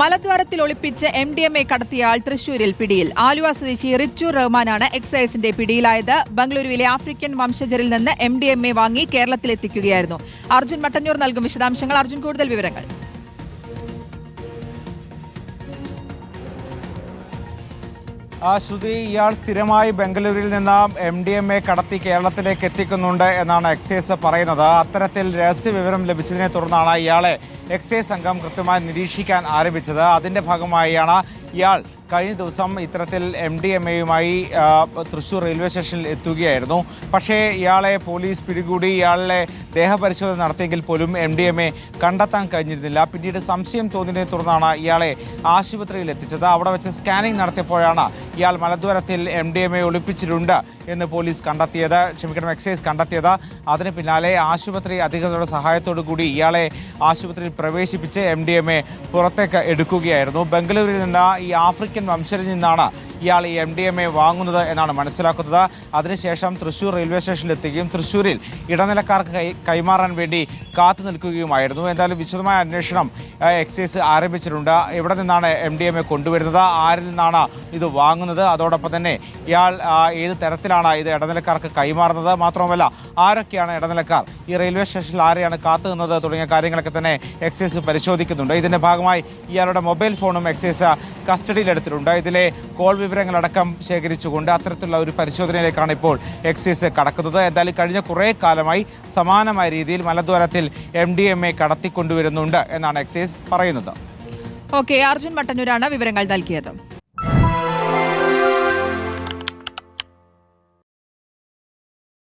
മലദ്വാരത്തിൽ ഒളിപ്പിച്ച് M D M A കടത്തിയ ആൾ തൃശൂരിൽ പിടിയിൽ. ആലുവ സ്വദേശി റിച്ചു റഹ്മാനാണ് എക്സൈസിന്റെ പിടിയിലായത്. ബംഗളൂരുവിലെ ആഫ്രിക്കൻ വംശജരിൽ നിന്ന് എം ഡി എം എ വാങ്ങി കേരളത്തിലെത്തിക്കുകയായിരുന്നു. അർജുൻ മട്ടന്നൂർ നൽകും വിശദാംശങ്ങൾ. അർജുൻ കൂടുതൽ വിവരങ്ങൾ. ശ്രുതി ഇയാൾ സ്ഥിരമായി ബംഗളൂരിൽ നിന്ന് എം ഡി എം എ കടത്തി കേരളത്തിലേക്ക് എത്തിക്കുന്നുണ്ട് എന്നാണ് എക്സൈസ് പറയുന്നത്. അത്തരത്തിൽ രഹസ്യ വിവരം ലഭിച്ചതിനെ തുടർന്നാണ് ഇയാളെ എക്സൈസ് സംഘം കൃത്യമായി നിരീക്ഷിക്കാൻ ആരംഭിച്ചത്. അതിന്റെ ഭാഗമായാണ് ഇയാൾ കഴിഞ്ഞ ദിവസം ഇത്തരത്തിൽ എം ഡി എം എയുമായി തൃശൂർ റെയിൽവേ സ്റ്റേഷനിൽ എത്തുകയായിരുന്നു. പക്ഷേ ഇയാളെ പോലീസ് പിടികൂടി ഇയാളെ ദേഹപരിശോധന നടത്തിയെങ്കിൽ പോലും എം ഡി എം എ കണ്ടെത്താൻ കഴിഞ്ഞിരുന്നില്ല. പിന്നീട് സംശയം തോന്നിയതിനെ തുടർന്നാണ് ഇയാളെ ആശുപത്രിയിൽ എത്തിച്ചത്. അവിടെ വെച്ച് സ്കാനിംഗ് നടത്തിയപ്പോഴാണ് ഇയാൾ മലദ്വാരത്തിൽ എം ഡി എം എ ഒളിപ്പിച്ചിട്ടുണ്ട് എന്ന് പോലീസ് കണ്ടെത്തിയത് ക്ഷമിക്കണം എക്സൈസ് കണ്ടെത്തിയത്. അതിന് പിന്നാലെ ആശുപത്രി അധികൃതരുടെ സഹായത്തോടു കൂടി ഇയാളെ ആശുപത്രിയിൽ പ്രവേശിപ്പിച്ച് എം ഡി എം എ പുറത്തേക്ക് എടുക്കുകയായിരുന്നു. ബംഗളൂരുവിൽ നിന്ന് ഈ ആഫ്രിക്കൻ വംശരിൽ നിന്നാണ് ഇയാൾ ഈ എം ഡി എം എ വാങ്ങുന്നത് എന്നാണ് മനസ്സിലാക്കുന്നത്. അതിനുശേഷം തൃശൂർ റെയിൽവേ സ്റ്റേഷനിൽ എത്തുകയും തൃശൂരിൽ ഇടനിലക്കാർക്ക് കൈമാറാൻ വേണ്ടി കാത്തു നിൽക്കുകയുമായിരുന്നു. എന്തായാലും വിശദമായ അന്വേഷണം എക്സൈസ് ആരംഭിച്ചിട്ടുണ്ട്. എവിടെ നിന്നാണ് എം ഡി എം എ കൊണ്ടുവരുന്നത്? ആരിൽ നിന്നാണ് ഇത് വാങ്ങുന്നത്? അതോടൊപ്പം തന്നെ ഇയാൾ ഏത് തരത്തിലാണ് ഇത് ഇടനിലക്കാർക്ക് കൈമാറുന്നത്? മാത്രമല്ല ആരൊക്കെയാണ് ഇടനിലക്കാർ? ഈ റെയിൽവേ സ്റ്റേഷനിൽ ആരെയാണ് കാത്തു നിന്നത്? തുടങ്ങിയ കാര്യങ്ങളൊക്കെ തന്നെ എക്സൈസ് പരിശോധിക്കുന്നുണ്ട്. ഇതിന്റെ ഭാഗമായി ഇയാളുടെ മൊബൈൽ ഫോണും എക്സൈസ് കസ്റ്റഡിയിലെടുത്തിട്ടുണ്ട്. ഇതിലെ കോൾ വിവരങ്ങളടക്കം ശേഖരിച്ചുകൊണ്ട് അത്തരത്തിലുള്ള ഒരു പരിശോധനയിലേക്കാണ് ഇപ്പോൾ എക്സൈസ് കടക്കുന്നത്. എന്തായാലും കഴിഞ്ഞ കുറേ കാലമായി സമാനമായ രീതിയിൽ മലദ്വാരത്തിൽ എം ഡി എം എ കടത്തിക്കൊണ്ടുവരുന്നുണ്ട് എന്നാണ് എക്സൈസ് പറയുന്നത്. ഓക്കെ അർജുൻ മട്ടന്നൂരാണ് വിവരങ്ങൾ നൽകിയത്.